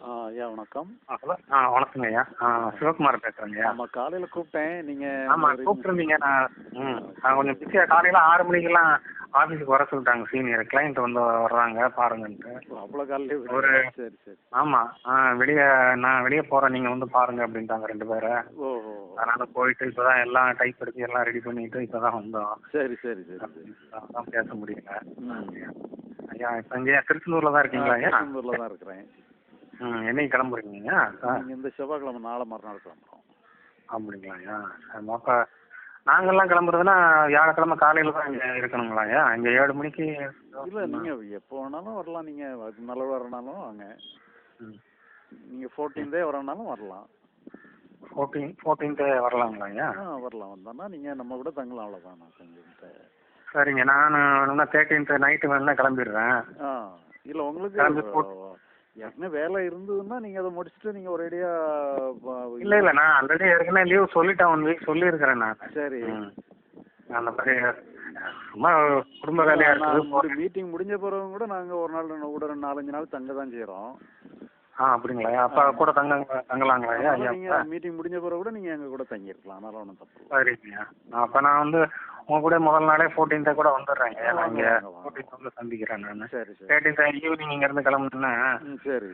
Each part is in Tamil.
ஆ ஐயா வணக்கம். ஹலோ. ஆ வணக்கங்க ஐயா. சிவகுமார் பேசுகிறேங்க ஐயா. ஆமாம் காலையில் கூப்பிட்டேன். நீங்கள் ஆமாம் கூப்பிட்டுருந்தீங்க. நான் ம். நான் கொஞ்சம் பிஸியாக காலையில் ஆறு மணிக்கெல்லாம் ஆஃபீஸுக்கு வர சொல்லிட்டாங்க. சீனியர் கிளைண்ட் வந்து வர்றாங்க பாருங்கன்ட்டு. அவ்வளோ காலையிலே ஒரு சரி சரி. ஆமாம் ஆ வெளியே நான் வெளியே போகிறேன் நீங்கள் வந்து பாருங்க அப்படின்ட்டாங்க ரெண்டு பேரை. ஓஹோ. அதனால் போயிட்டு இப்போ தான் எல்லாம் டைப் எடுத்து எல்லாம் ரெடி பண்ணிட்டு இப்போ தான் வந்தோம். சரி சரி சரி அதான் பேச முடியல. ஐயா இப்போ இங்கே திருச்செந்தூரில் தான் இருக்கீங்களா ஐயா? திருச்செந்தூரில் தான் இருக்கிறேன். ம் என்னைக்கு கிளம்புறீங்க நீங்கள் இந்த செவ்வாய்க்கிழமை நாளை மறுநாள் கிளம்புறோம். அப்படிங்களா ஐயா சரி அப்போ நாங்கள்லாம் கிளம்புறதுன்னா வியாழக்கிழமை காலையில் தான் இங்கே இருக்கணுங்களா ஐயா? இங்கே ஏழு மணிக்கு இல்லை நீங்கள் எப்போ வேணாலும் வரலாம். நீங்கள் அதுக்கு மேலே வரனாலும் வாங்க. நீங்கள் ஃபோர்டீன்தே வரனாலும் வரலாம். ஃபோர்டீன் ஃபோர்டீன்த்து வரலாங்களா ஐயா? ஆ வரலாம். வந்தோன்னா நீங்கள் நம்ம கூட தங்கலாம். அவ்வளோதான் நான் செஞ்சுக்கிட்ட சரிங்க நான் இன்னும் தேர்ட்டீன்த்து நைட்டு வேணா கிளம்பிடுறேன். ஆ இல்லை உங்களுக்கு ஏற்கனவே வேலை இருந்ததுன்னா நீங்கள் அதை முடிச்சுட்டு நீங்கள் ஒரேடியாக இல்லை இல்லை நான் ஆல்ரெடி ஏற்கனவே லீவ் சொல்லிட்டேன் ஒன் வீக் சொல்லியிருக்கிறேன் நான். சரி. அந்த மாதிரி சும்மா குடும்ப வேலையாக இருக்குது. மீட்டிங் முடிஞ்ச பிறகு கூட நாங்க ஒரு நாள் ரெண்டு கூட ரெண்டு நாலஞ்சு நாள் தங்க தான் செய்யறோம் ஆ அப்படிங்களா? அப்போ கூட தங்க தங்கலாங்களா? நீங்க மீட்டிங் முடிஞ்ச பிறகு கூட நீங்க எங்க கூட தங்கி இருக்கலாம் அதனால ஒன்றும் தப்பு சரிங்க அப்போ நான் வந்து உங்க கூட முதல் நாளே ஃபோர்டீன்த்தை கூட வந்துடுறேங்க. நான் இங்கே. ஃபோர்டீன்த் வந்து சந்திக்கிறேன் நான். சரி தேர்ட்டீன்த் ஈவினிங் இங்கேருந்து கிளம்புனேன்னா ம் சரி.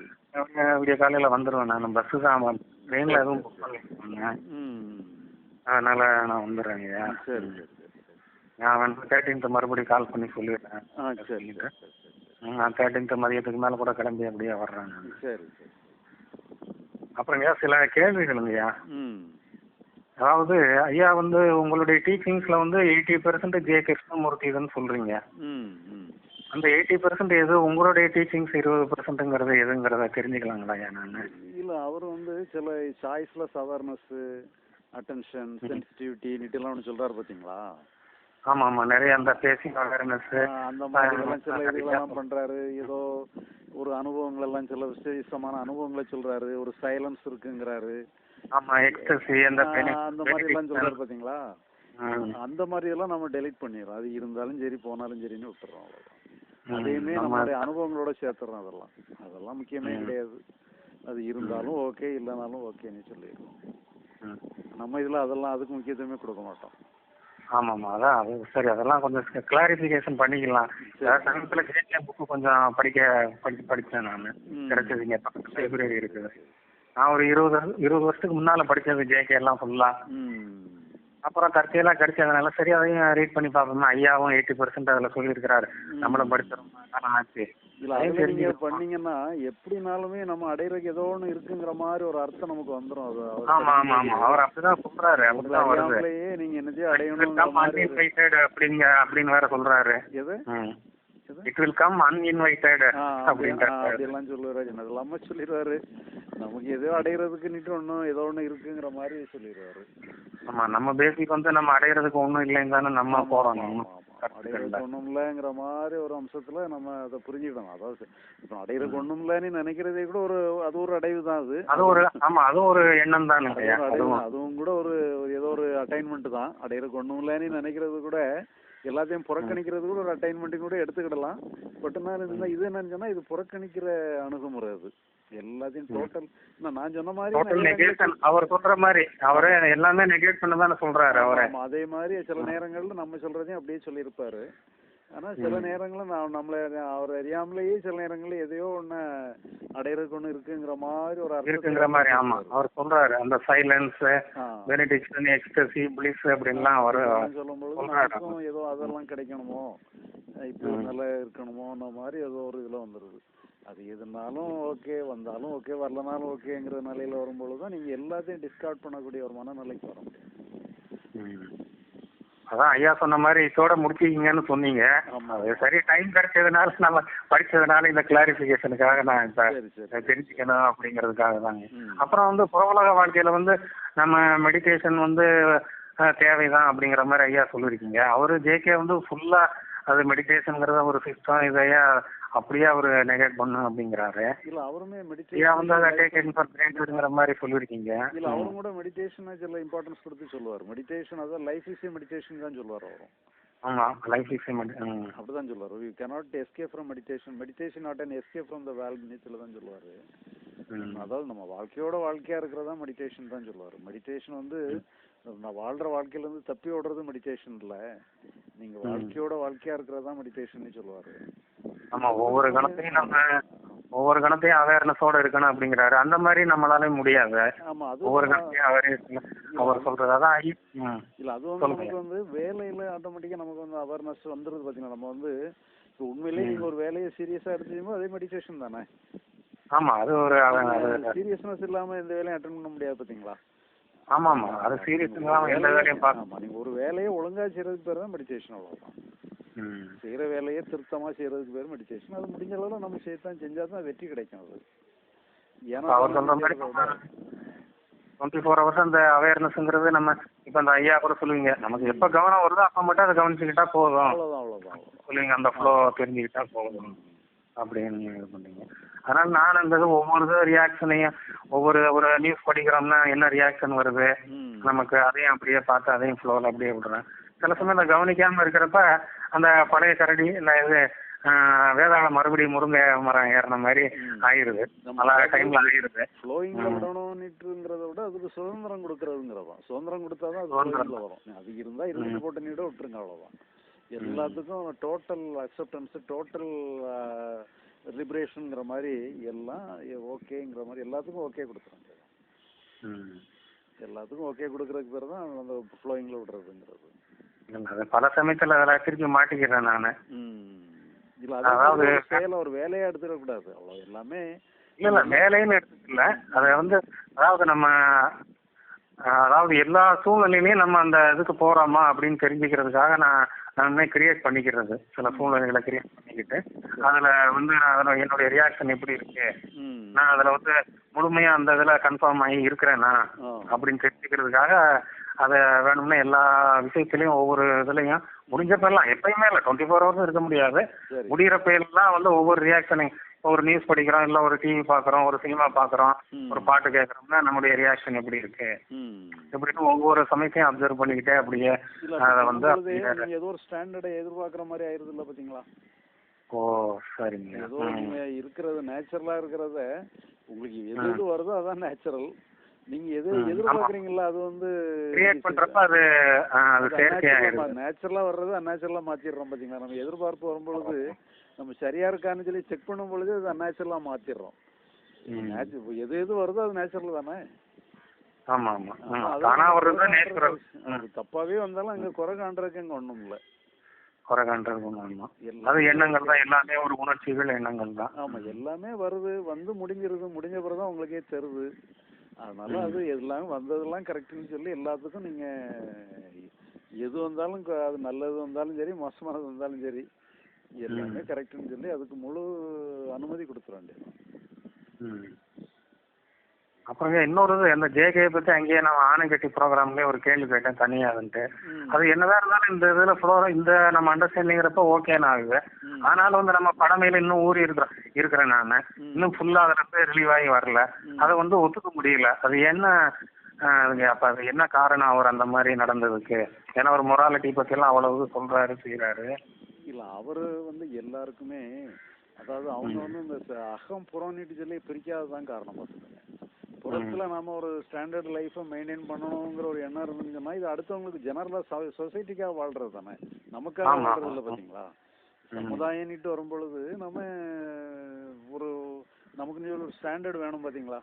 விடிய காலையில் வந்துடுவேன் நான். பஸ்ஸு தான் ட்ரெயினில் எதுவும் புக் பண்ணிருக்கேங்க ம். அதனால் நான் வந்துடுறேங்க சரி நான் வந்து தேர்ட்டீன்த் மறுபடியும் கால் பண்ணி சொல்லிடுறேன். சரி நான் தேர்ட்டீன்த் மதியத்துக்கு மேலே கூட கிளம்பி அப்படியே வர்றேன் சரி சரி. அப்புறங்க சில கேள்விகளுங்கய்யா ம். அதாவது ஐயா வந்து உங்களுடைய டீச்சிங்ஸில் வந்து எயிட்டி பெர்சன்ட் ஜே கிருஷ்ணமூர்த்தின்னு சொல்கிறீங்க ம் ம். அந்த எயிட்டி பெர்சன்ட் எது உங்களுடைய டீச்சிங்ஸ் இருபது பெர்சன்ட்டுங்கிறது எதுங்கிறத தெரிஞ்சுக்கலாங்களா ஐயா நான்? இல்ல அவர் வந்து சில சாய்ஸ்லெஸ் அவேர்னஸ் அட்டென்ஷன் சென்சிட்டிவிட்டி நீட்டெல்லாம் ஒன்று சொல்றாரு பாத்தீங்களா? ஆமாம் ஆமாம் நிறைய அந்த பேசிக் அவேர்னஸ் அந்த மாதிரி எல்லாம் சில இதுகளெல்லாம் பண்றாரு. ஏதோ ஒரு அனுபவங்கள் எல்லாம் சில விசேஷமான அனுபவங்களை சொல்றாரு. ஒரு சைலன்ஸ் இருக்குங்கிறாரு. ஆமாம் எக்ஸ்டசி அந்த அந்த மாதிரி எல்லாம் சொல்றாரு பாத்தீங்களா. அந்த மாதிரி எல்லாம் நம்ம டெலீட் பண்ணிடுறோம். அது இருந்தாலும் சரி போனாலும் சரின்னு விட்டுறோம் அதையுமே நம்ம நம்மளுடைய அனுபவங்களோட சேர்த்துறோம் அதெல்லாம். அதெல்லாம் முக்கியமே கிடையாது. அது இருந்தாலும் ஓகே இல்லைனாலும் ஓகேன்னு சொல்லிடுறோம். நம்ம இதுல அதெல்லாம் அதுக்கு முக்கியத்துவமே கொடுக்க மாட்டோம். ஆமாம்மா அதான் அது சரி அதெல்லாம் கொஞ்சம் கிளாரிஃபிகேஷன் பண்ணிக்கலாம். சமீபத்தில் ஜேகே புக்கு கொஞ்சம் படிக்க படிச்சு படித்தேன் நான். ம். கிடைச்சதுங்க பக்கத்து லைப்ரரி இருக்குது நான் ஒரு இருபது இருபது வருஷத்துக்கு முன்னால் படித்தது ஜேகே எல்லாம் ஃபுல்லாக அப்புறம் தற்செயலாக கிடைச்சதுனால சரி அதையும் ரீட் பண்ணி பார்ப்போம்னா ஐயாவும் எயிட்டி பர்சன்ட் அதில் சொல்லியிருக்கிறாரு. நம்மளும் படிச்ச ரொம்ப காலம் ஆச்சு இல்ல அதுல நீங்க. பண்ணீங்கன்னா எப்படினாலுமே நம்ம அடையறதுக்கு ஏதோ ஒண்ணு இருக்குங்கிற மாதிரி ஒரு அர்த்தம் நமக்கு வந்துரும். அது அவர் ஆமா ஆமா ஆமா. அவர் அப்படிதான் சொல்றாரு. அப்படிதான் வருது நீங்க ஒரு- அன்இன்வைட்டட் அப்படிங்க அப்படின்னு வேற சொல்றாரு. எது? எது? இட் வில் கம் அன்இன்வைட்டட் ஆ, அப்படி- ஆ, அப்படின்றாரு அப்படியெல்லாம் சொல்லுவாரு. என்னதெல்லாம சொல்லிடுவாரு. நமக்கு ஏதோ அடையறதுக்கு நிட்டு ஒண்ணும் ஏதோ ஒண்ணு இருக்குங்கிற மாதிரி சொல்லிடுவாரு. ஆமா நம்ம பேசிக் வந்து நம்ம அடையிறதுக்கு ஒண்ணும் இல்லைன்னு தானே நம்ம போறோம். ஆமா, நம்ம ஆமா, ஆமா. அடையறதுக்கு ஒண்ணும் இல்லைங்கிற மாதிரி ஒரு அம்சத்துல நம்ம அதை புரிஞ்சுக்கணும் அதாவது இப்போ அடையறதுக்கு ஒண்ணும் இல்லைன்னு நினைக்கிறதே கூட ஒரு அது ஒரு அடைவு தான் அது. அது ஒரு ஆமா அதுவும் ஒரு எண்ணம் தானே அது அதுவும் கூட ஒரு ஏதோ ஒரு அட்டைன்மெண்ட் தான். அடையறதுக்கு ஒண்ணும் இல்லைன்னு நினைக்கிறது கூட எல்லாத்தையும் புறக்கணிக்கிறது கூட ஒரு அட்டைன்மெண்ட் கூட எடுத்துக்கிடலாம். பட் நான் இது என்னன்னு சொன்னா இது புறக்கணிக்கிற அணுகுமுறை அது. எல்லாத்தையும் டோட்டல் நான் சொன்ன மாதிரி அவர் சொல்ற மாதிரி அவரே எல்லாமே நெகேட் பண்ண தானே சொல்றாரு அவரே. அதே மாதிரி சில நேரங்கள்ல நம்ம சொல்றதையும் அப்படியே சொல்லியிருப்பாரு. ஆனா சில நேரங்கள்ல நான் நம்மள அவர் அறியாமலேயே சில நேரங்கள்ல எதையோ ஒண்ணு அடையறதுக்கு ஒண்ணு இருக்குங்கிற மாதிரி ஒரு இருக்குங்கிற மாதிரி ஆமா. அவர் சொல்றாரு அந்த சைலன்ஸ். பெனிடிக்ஷன் எக்ஸ்டசி பிளிஸ் அப்படின்லாம் அவர் நமக்கும் ஏதோ அதெல்லாம் கிடைக்கணுமோ இப்போ நல்லா இருக்கணுமோன்ற மாதிரி ஏதோ ஒரு இதுல வந்துருது. அது எதுனாலும் ஓகே வந்தாலும் ஓகே வரலனாலும் ஓகேங்கிற நிலையில வரும்பொழுது தான் நீங்க எல்லாத்தையும் டிஸ்கார்ட் பண்ணக்கூடிய ஒரு மனநிலைக்கு வர முடியும். அதான் ஐயா சொன்ன மாதிரி இதோட முடிச்சிக்கிங்கன்னு சொன்னீங்க. சரி டைம் கிடைச்சதுனால நம்ம படிச்சதுனால இந்த கிளாரிஃபிகேஷனுக்காக நான் சரி தெரிஞ்சுக்கணும் அப்படிங்கிறதுக்காக தாங்க. அப்புறம் வந்து புறவுலக வாழ்க்கையில வந்து நம்ம மெடிடேஷன் வந்து தேவைதான் அப்படிங்கிற மாதிரி ஐயா சொல்லியிருக்கீங்க. அவரு ஜேகே வந்து ஃபுல்லா அது மெடிடேஷனுங்கிறத ஒரு சிஸ்டம் இதையா அப்படியே அவரு நெகேட் பண்ணும் அப்படிங்கிறாரு. இல்ல அவருமே ஐயா வந்து அதை மெடிடேஷன் டேக் இன் ஃபார் கிராண்டட்ங்கிற மாதிரி சொல்லியிருக்கீங்க? இல்ல அவரும் கூட மெடிடேஷன் சில இம்பார்ட்டன்ஸ் கொடுத்து சொல்லுவார். மெடிடேஷன் அதான் லைஃப் இஸ் மெடிடேஷன் தான் சொல்லுவார் அவரும் ஆமா லைஃப் இஸ் அப்படிதான் சொல்லுவார். You cannot escape from meditation. Meditation not an escape from the world நீச்சல தான் சொல்லுவாரு. அதாவது நம்ம வாழ்க்கையோட வாழ்க்கையா இருக்கிறதா மெடிடேஷன் தான் சொல்லுவாரு. மெடிடேஷன் வந்து நான் வாழ்ற வாழ்க்கையில இருந்து தப்பி ஓடுறது மெடிடேஷன் இல்ல. நீங்க வாழ்க்கையோட வாழ்க்கையா இருக்கிறதா மெடிடேஷன் சொல்லுவாரு. ஆமா ஒவ்வொரு கணத்தையும் நம்ம ஒவ்வொரு கணத்தையும் அவேர்னஸோட இருக்கணும் அப்படிங்கிறாரு. அந்த மாதிரி நம்மளால முடியாது. ஒவ்வொரு கணத்தையும் அவேர்னஸ் அவர் சொல்றது அதான். இல்ல அது வந்து நமக்கு வந்து வேலையில ஆட்டோமேட்டிக்கா நமக்கு வந்து அவேர்னஸ் வந்துருது பாத்தீங்களா? நம்ம வந்து இப்போ உண்மையிலேயே நீங்க ஒரு வேலையை சீரியஸா எடுத்துக்கும் அதே மெடிடேஷன் தானே? ஆமா அது ஒரு சீரியஸ்னஸ் இல்லாம எந்த வேலையும் அட்டன் பண்ண முடியாது பாத்தீங்களா? ஆமா ஆமா அது சீரியஸ் இல்லாம எந்த வேலையும் பார்க்க ஆமா நீங்க ஒரு வேலையை ஒழுங்கா செய்யறதுக்கு பேர் தான் மெடிடேஷன் அவ்வளவுதான். செய்யற வேலையை திருத்தமா செய்யறதுக்கு பேர் மெடிடேஷன் அது முடிஞ்ச அளவுல நம்ம செய்யத்தான் செஞ்சா தான் வெற்றி கிடைக்கும் அது. ஏன்னா அவர் சொல்ற மாதிரி டுவெண்ட்டி ஃபோர் ஹவர்ஸ் அந்த அவேர்னஸ்ங்கிறது நம்ம இப்ப அந்த ஐயா கூட சொல்லுவீங்க நமக்கு எப்ப கவனம் வருதோ அப்ப மட்டும் அதை கவனிச்சுக்கிட்டா போதும். சொல்லுவீங்க அந்த ஃப்ளோ தெரிஞ்சுக்கிட்டா போதும். அப்படின்னு இது பண்ணீங்க அதனால நான் அந்த இது ஒவ்வொரு ரியாக்ஷனையும் ஒவ்வொரு ஒரு நியூஸ் படிக்கிறோம்னா என்ன ரியாக்ஷன் வருது. நமக்கு அதையும் அப்படியே பார்த்து அதையும் ஃப்ளோவில் அப்படியே விடுறேன். சில சமயம் இந்த கவனிக்காம இருக்கிறப்ப அந்த பழைய கரடி இல்ல இது ஆஹ், வேதாளம் மறுபடியும் முருங்கை மரம் ஏறின மாதிரி ஆயிருது. பல டைம்ல ஆயிருது. ஃப்ளோயிங்ல விடணும்னுட்டுங்கிறத விட அதுக்கு சுதந்திரம் கொடுக்கறதுங்கிறதான். சுதந்திரம் கொடுத்தாதான் அது சுதந்திரம். ஃப்ளோயிங்ல வரும். அது இருந்தா இருந்துட்டு போட்டு நீட விட்டுருங்க அவ்வளவுதான். எல்லாத்துக்கும் டோட்டல் அக்செப்டன்ஸ் டோட்டல் லிபரேஷன்ங்கிற மாதிரி எல்லாம் ஓகேங்கிற மாதிரி எல்லாத்துக்கும் ஓகே கொடுத்துருங்க ம். எல்லாத்துக்கும் ஓகே கொடுக்கறதுக்கு பேர் தான் அந்த ஃப்ளோயிங்ல விடுறதுங்கிறது. அது பல சமயத்துல அதில் திருப்பி மாட்டிக்கிறேன் நான். அதாவது- செயலை ஒரு வேலையா எடுத்துடக்கூடாது. அவ்வளவு எல்லாமே இல்ல இல்ல வேலைன்னு எடுத்துக்கல. அதை வந்து அதாவது நம்ம அதாவது எல்லா சூழ்நிலையிலையும் நம்ம அந்த இதுக்கு போறோமா அப்படின்னு தெரிஞ்சுக்கிறதுக்காக நான் நானே கிரியேட் பண்ணிக்கிறது. சில சூழ்நிலைகளை கிரியேட் பண்ணிக்கிட்டு அதுல வந்து நான் அதுல என்னுடைய ரியாக்ஷன் எப்படி இருக்கு. நான் அதுல வந்து முழுமையா அந்த இதுல கன்ஃபார்ம் ஆகி இருக்கிறேனா? ஆ. அப்படின்னு தெரிஞ்சுக்கிறதுக்காக அதை வேணும்னா எல்லா விஷயத்திலையும் ஒவ்வொரு இதுலயும் முடிஞ்சப்பெல்லாம் எப்பயுமே இல்லை. டுவெண்ட்டி ஃபோர் ஹவர்ஸும் இருக்க முடியாது. எல்லாம் வந்து ஒவ்வொரு ரியாக்ஷனையும் ஒரு நியூஸ் படிக்கிறோம் இல்ல ஒரு டிவி பாக்குறோம் ஒரு சினிமா பாக்குறோம். ஒரு பாட்டு கேட்கறோம்னா நம்முடைய ரியாக்ஷன் எப்படி இருக்கு. இப்படின்னு ஒவ்வொரு சமயத்தையும் அப்சர்வ் பண்ணிக்கிட்டே அப்படியே அதை வந்து ஏதோ ஒரு ஸ்டாண்டர்டை எதிர்பார்க்குற மாதிரி ஆயிருது இல்ல பாத்தீங்களா? ஓ சரிங்க. ஏதோ இருக்கிறது நேச்சுரலா இருக்கிறத உங்களுக்கு எது எது வருதோ அதான் நேச்சுரல் நீங்க எது எதிர்பார்க்கறீங்களா? அது வந்து கிரியேட் பண்றப்ப அது அது செயற்கையாயிருது நேச்சுரலா வர்றது அந்நேச்சுரலா மாத்திடுறோம் பாத்தீங்களா? நம்ம எதிர்பார்ப்பு வரும்பொழுது நம்ம சரியா இருக்கான்னு சொல்லி செக் பண்ணும் பொழுது அது அந்நேச்சுரலா மாத்திடுறோம். எது எது வருதோ அது நேச்சுரல் தானே? ஆமா ஆமா. தானா வர்றது நேச்சுரல் தப்பாவே வந்தாலும் அங்க குறை காண்றதுக்கு அங்க ஒண்ணும் இல்ல. குறை காண்றது ஆமா எல்லாம் அது எண்ணங்கள் தான். எல்லாமே ஒரு உணர்ச்சிகள் எண்ணங்கள் தான். ஆமா எல்லாமே வருது. வந்து முடிஞ்சிருது. முடிஞ்ச பிறகுதான் உங்களுக்கே தருது. அதனால அது எல்லாமே வந்ததெல்லாம் கரெக்ட்னு சொல்லி எல்லாத்துக்கும் நீங்க எது வந்தாலும் அது நல்லது வந்தாலும் சரி மோசமானது வந்தாலும் சரி எல்லாமே கரெக்ட்னு சொல்லி அதுக்கு முழு அனுமதி கொடுத்துட வேண்டியது. அப்புறங்க இன்னொரு இது, அந்த ஜேகே பத்தி அங்கேயே நான் ஆணைக்கட்டி ப்ரோக்ராம்லயே ஒரு கேள்வி கேட்டேன் தனியாதுன்ட்டு அது என்னதான் இருந்தாலும் இந்த இதுல ஃப்ளோ இந்த நம்ம அண்டர்ஸ்டாண்டிங்கிறப்ப ஓகேன்னு ஆகுது. ஆனாலும் வந்து நம்ம படமையில இன்னும் ஊறி இருக்கிறோம் இருக்கிறேன் நான். இன்னும் ஃபுல்லா அதுல ரிலீவ் ஆகி வரல. அதை வந்து ஒத்துக்க முடியல. அது என்ன அப்ப அது என்ன காரணம் அவர் அந்த மாதிரி நடந்ததுக்கு? ஏன்னா ஒரு மொராலிட்டி பத்தி எல்லாம் அவ்வளவு சொல்றாரு செய்யறாரு இல்ல அவரு வந்து எல்லாருக்குமே அதாவது அவங்க வந்து இந்த அகம் புறம்னுட்டு சொல்லி பிரிக்காததான் காரணம் பார்த்துக்கோங்க புறத்துல நாம ஒரு ஸ்டாண்டர்ட் லைஃபை மெயின்டைன் பண்ணணுங்கிற ஒரு எண்ணம் இருந்துச்சுன்னா இது அடுத்தவங்களுக்கு ஜெனரலா சொசைட்டிக்காக வாழ்றது தானே நமக்காக. வாழ்றது இல்லை பாத்தீங்களா? சமுதாயம்னுட்டு வரும்பொழுது நம்ம ஒரு சொல்லி ஒரு ஸ்டாண்டர்ட் வேணும் பாத்தீங்களா?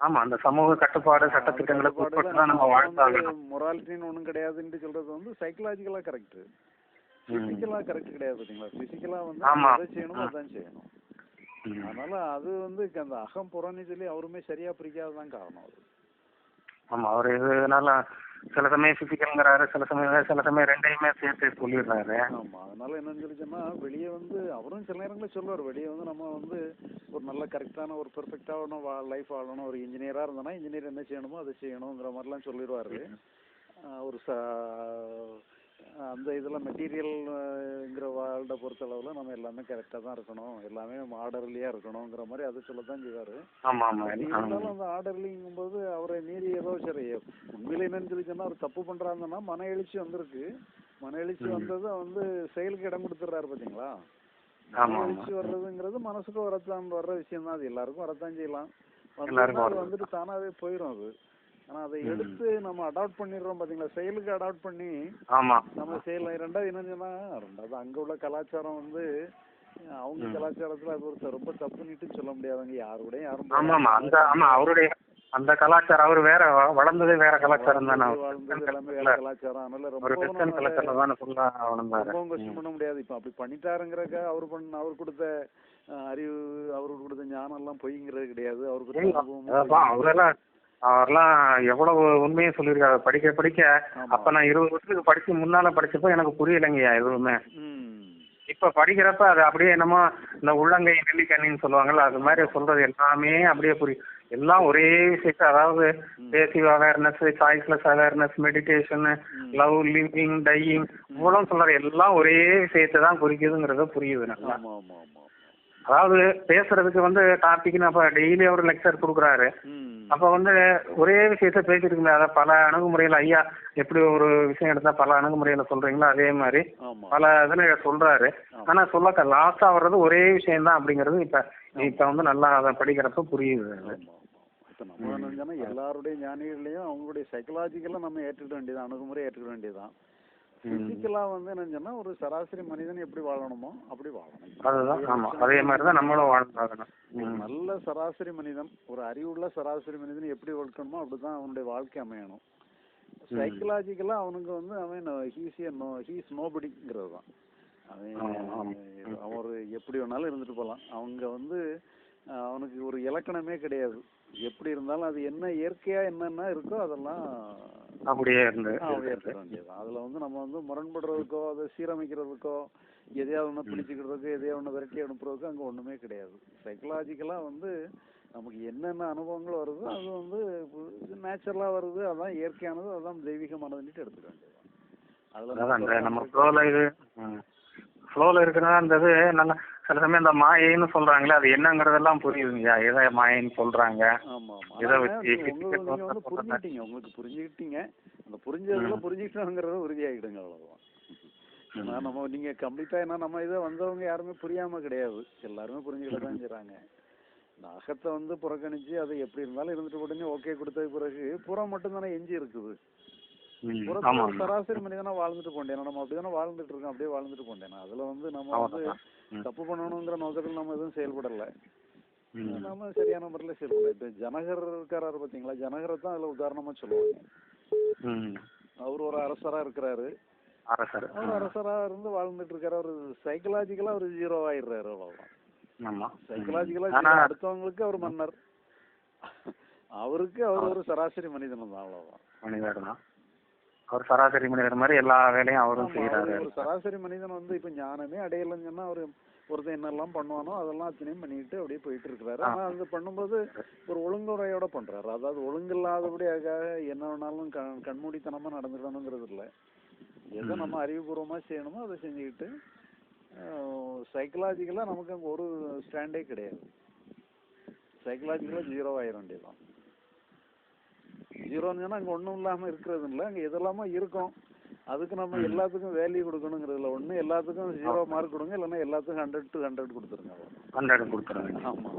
ஆமா அந்த சமூக கட்டுப்பாடு சட்டத்திட்டங்களுக்கு உட்பட்டு தான் நம்ம வாழ்ந்தாகணும். மொராலிட்டின்னு ஒண்ணும் கிடையாதுன்னு சொல்றது வந்து சைக்கலாஜிக்கலா கரெக்ட் பிசிக்கலா கரெக்ட் கிடையாது பாத்தீங்களா? பிசிக்கலா வந்து. எதை செய்யணுமோ அதான் செய்யணும். அதனால அது வந்து அந்த அகம் புறம்னு சொல்லி அவருமே சரியா பிரிக்காததான் காரணம் அது. ஆமா அவர் இதனால சில சமயம் பிசிக்கல்ங்கிறாரு சில சமயம் சில சமயம் ரெண்டையுமே சேர்த்து சொல்லிடுறாரு. ஆமா அதனால என்னன்னு சொல்லிச்சோன்னா வெளியே வந்து அவரும் சில நேரங்களில் சொல்லுவார் வெளியே வந்து நம்ம வந்து ஒரு நல்ல கரெக்டான ஒரு பெர்ஃபெக்டான லைஃப் வாழணும் ஒரு இன்ஜினியரா இருந்தோம்னா இன்ஜினியர் என்ன செய்யணுமோ அதை செய்யணுங்கிற மாதிரிலாம் சொல்லிடுவாரு. ஒரு அந்த இதில் மெட்டீரியல்ங்கிற வேர்ல்டை பொறுத்தளவில் நம்ம எல்லாமே கரெக்டாக தான் இருக்கணும். எல்லாமே ஆர்டர்லியாக இருக்கணுங்கிற மாதிரி அதை சொல்ல தான் செய்வார். இருந்தாலும் அந்த ஆர்டர்லிங்கும் போது அவரை மீறி ஏதோ சரி உண்மையில என்னன்னு சொல்லி சொன்னா அவர் தப்பு பண்றாங்கன்னா மன எழுச்சி வந்திருக்கு. மன எழுச்சி வந்ததை வந்து செயலுக்கு இடம் கொடுத்துட்றாரு பாத்தீங்களா? ஆமா, மன. எழுச்சி வர்றதுங்கிறது மனசுக்கு வரத்தான் வர்ற விஷயம் தான் அது எல்லாருக்கும் வரத்தான் செய்யலாம். வந்துட்டு தானாவே போயிடும் அது. ஆனா அதை. எடுத்து நம்ம அடாப்ட் பண்ணிடுறோம் பாத்தீங்களா? செயலுக்கு அடாப்ட் பண்ணி ஆமா. நம்ம செய்யலாம் ரெண்டாவது என்னன்னா ரெண்டாவது அங்க உள்ள கலாச்சாரம் வந்து அவங்க. கலாச்சாரத்துல அது ஒரு ரொம்ப தப்புன்னுட்டு சொல்ல முடியாதுங்க யாரு கூட யாரும் ஆமா ஆமா. அந்த ஆமா அவருடைய அந்த கலாச்சாரம் அவர் வேற வளர்ந்ததே வேற கலாச்சாரம் தானே கலாச்சாரம். அதனால ரொம்ப கலாச்சாரம் தானே ஃபுல்லா வளர்ந்தாரு. ரொம்பவும் கொஸ்டின் பண்ண முடியாது. இப்ப அப்படி பண்ணிட்டாருங்கிறக்க அவர் பண்ண அவர் கொடுத்த அறிவு அவருக்கு கொடுத்த ஞானம் எல்லாம் பொய்ங்கிறது கிடையாது. அவருக்கு. அவரெல்லாம் அவரெல்லாம் எவ்வளவு உண்மையை சொல்லியிருக்காரு படிக்க படிக்க. அப்ப நான் இருபது வருஷத்துக்கு படிச்சு முன்னால படிச்சப்ப எனக்கு புரியலைங்கய்யா எதுவுமே. இப்ப படிக்கிறப்ப அது அப்படியே என்னமோ இந்த உள்ளங்கை நெல்லிக்கண்ணின்னு சொல்லுவாங்கல்ல அது மாதிரி சொல்றது எல்லாமே அப்படியே புரியும் எல்லாம் ஒரே விஷயத்த அதாவது passive awareness choiceless awareness meditation love living dying இவ்வளவு சொல்ற எல்லாம் ஒரே விஷயத்தை தான் குறிக்குதுங்கிறது புரியுது நல்லா அதாவது பேசுறதுக்கு வந்து டாபிக்னு அப்ப டெய்லி அவர் லெக்சர் கொடுக்குறாரு. அப்ப வந்து ஒரே விஷயத்த பேசிட்டு இருக்க பல அணுகுமுறையில ஐயா எப்படி ஒரு விஷயம் எடுத்தா பல அணுகுமுறையில சொல்றீங்களோ அதே மாதிரி பல இதுல சொல்றாரு. ஆனா சொல்ல லாஸ்டா வர்றது ஒரே விஷயம் தான் அப்படிங்கிறது இப்ப இப்ப வந்து நல்லா அதை படிக்கிறப்ப புரியுது நம்ம எல்லாருடைய ஞானிகளையும் அவங்களுடைய சைக்கலாஜிக்கலா நம்ம ஏற்றுக்க வேண்டியது அணுகுமுறை ஏற்றுக்க வேண்டியதுதான். பிசிக்கலா வந்து என்னன்னா ஒரு சராசரி மனிதன் எப்படி வாழணுமோ அப்படி வாழணும். அதுதான் ஆமா. அதே மாதிரி தான் நம்மளும் ஒரு நல்ல சராசரி மனிதன் ஒரு அறிவுள்ள சராசரி மனிதன் எப்படி வளர்க்கணுமோ அப்படிதான் அவனுடைய வாழ்க்கை அமையணும். சைக்கலாஜிக்கலா அவனுக்கு வந்து அவன் ஹீஸ் நோ ஹீஸ் நோபடிங்கிறது தான். அவன். அவன் ஒரு எப்படி வேணாலும் இருந்துட்டு போலாம். அவங்க வந்து அவனுக்கு ஒரு இலக்கணமே கிடையாது. எப்படி இருந்தாலும் அது என்ன இயற்கையா என்னென்ன இருக்கோ அதெல்லாம் அப்படியே இருந்து அதுல வந்து நம்ம வந்து முரண்படுறதுக்கோ அதை சீரமைக்கிறதுக்கோ எதையாவது ஒன்று பிடிச்சிக்கிறதுக்கோ எதையாவது ஒன்று விரட்டி அனுப்புறதுக்கோ அங்க ஒண்ணுமே கிடையாது. சைக்கலாஜிக்கலா வந்து நமக்கு என்னென்ன அனுபவங்கள் வருதோ அது வந்து நேச்சுரலா வருது அதான் இயற்கையானது அதான் தெய்வீகமானதுன்னுட்டு எடுத்துக்க வேண்டியதுதான். அதுல நம்ம ஃப்ளோல இது ஃப்ளோல இருக்கிறதா அந்த இது நல்லா சில சமயம் இந்த மாயைன்னு சொல்றாங்களே அது என்னங்கிறதெல்லாம் புரியுதுங்கய்யா எதை மாயைன்னு சொல்றாங்க. இதை வச்சு புரிஞ்சுக்கிட்டீங்க. உங்களுக்கு புரிஞ்சுக்கிட்டீங்க. அந்த புரிஞ்சதுல புரிஞ்சுக்கிட்டோங்கிறத உறுதியாகிடுங்க அவ்வளவுதான். ஏன்னா நம்ம நீங்க கம்ப்ளீட்டா ஏன்னா நம்ம இதை வந்தவங்க யாருமே புரியாம கிடையாது. எல்லாருமே புரிஞ்சுக்கிட்டு தான் செய்றாங்க இந்த அகத்தை வந்து புறக்கணிச்சு அது எப்படி இருந்தாலும் இருந்துட்டு உடனே ஓகே கொடுத்தது பிறகு புறம் மட்டும் தானே எஞ்சி இருக்குது. சராசரி மனிதனா வாழ்ந்துட்டு போண்டேன் நம்ம அப்படிதானே வாழ்ந்துட்டு இருக்கோம். அப்படியே வாழ்ந்துட்டு போண்டேன் அதுல வந்து நம்ம வந்து தப்பு பண்ணணுங்கிற நோக்கத்தில் நம்ம எதுவும் செயல்படல. ம். நம்ம சரியான முறையில செயல்படல. இப்ப ஜனகர் இருக்காரு பாத்தீங்களா? ஜனகரை தான் அதுல உதாரணமா சொல்லுவாங்க. அவர் ஒரு அரசரா இருக்கிறாரு. அரசர். அவர் அரசரா இருந்து வாழ்ந்துட்டு இருக்காரு. அவர் சைக்கலாஜிக்கலா அவர் ஜீரோ ஆயிடுறாரு அவ்வளவுதான். சைக்கலாஜிக்கலா அடுத்தவங்களுக்கு அவர் மன்னர். அவருக்கு அவர் ஒரு சராசரி மனிதன் தான் அவ்வளவுதான். அவர் சராசரி மனிதர் மாதிரி எல்லா வேலையும் அவரும் செய்யறாரு ஒரு சராசரி மனிதன் வந்து இப்ப ஞானமே அடையலைன்னு சொன்னா அவரு ஒருத்தன் என்னெல்லாம் பண்ணுவானோ அதெல்லாம் அத்தனையும் பண்ணிட்டு அப்படியே போயிட்டு இருக்கிறாரு. ஆனா அது பண்ணும்போது ஒரு ஒழுங்குமுறையோட பண்றாரு. அதாவது ஒழுங்கில்லாதபடி அதுக்காக என்ன வேணாலும் கண் கண்மூடித்தனமா நடந்துடணுங்கிறது இல்ல. எதை நம்ம அறிவுபூர்வமா செய்யணுமோ அதை செஞ்சுக்கிட்டு சைக்கலாஜிக்கலா நமக்கு அங்க ஒரு ஸ்டாண்டே கிடையாது. சைக்கலாஜிக்கலா ஜீரோ ஆயிர வேண்டியதுதான். ஜீரோன்னு சொன்னா அங்க ஒண்ணும் இல்லாம இருக்கிறது இல்ல அங்க எதெல்லாமோ இருக்கும். அதுக்கு நம்ம எல்லாத்துக்கும் வேல்யூ கொடுக்கணுங்கிறதுல ஒண்ணு. எல்லாத்துக்கும் ஜீரோ மார்க் கொடுங்க. இல்லைன்னா எல்லாத்துக்கும் ஹண்ட்ரட் டு ஹண்ட்ரட் கொடுத்துருங்க. ஹண்ட்ரட் கொடுத்துருங்க. ஆமா.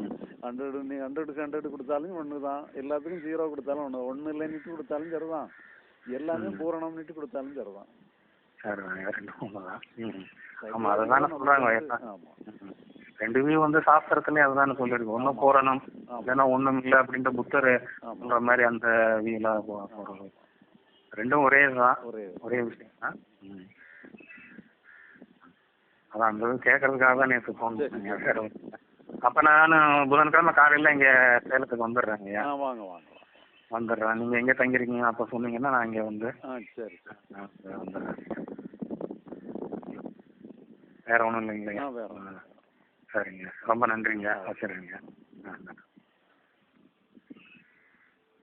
ஹண்ட்ரட் நீ ஹண்ட்ரடுக்கு ஹண்ட்ரட் கொடுத்தாலும் ஒன்று தான் எல்லாத்துக்கும் ஜீரோ கொடுத்தாலும் ஒன்று ஒன்று இல்லைன்னுட்டு கொடுத்தாலும் சரிதான். எல்லாமே பூரணம்னுட்டு கொடுத்தாலும் சரிதான். சரி ரெண்டும் ஒண்ணுதான் ம். ஆமா அதுதானே சொல்றாங்க. எல்லாம். ஆமா ம். ரெண்டு வியூ வந்து சாஸ்திரத்துலயும் அதுதானே சொல்லிருக்கு ஒண்ணும் பூரணம். இல்லைன்னா ஒண்ணும் இல்ல அப்படின்ட்டு புத்தர். சொல்ற மாதிரி அந்த வியூல போறது. ரெண்டும் ஒரே தான் ஒரே ஒரே விஷயம் தான். அதான் அந்த கேட்கறதுக்காக தான் நேற்று ஃபோன் இல்ல. அப்ப நான் புதன்கிழமை காலையில இங்க சேலத்துக்கு வந்துடுறேங்க ஐயா. வாங்க வாங்க வந்துடுறேன். நீங்க எங்க தங்கிருக்கீங்க அப்ப சொன்னீங்கன்னா நான் இங்க வந்து சரி வந்துடுறேன். வேற ஒண்ணும் இல்லைங்களா வேற சரிங்க. ரொம்ப நன்றிங்க. வச்சிருங்க ஆ நன்றி.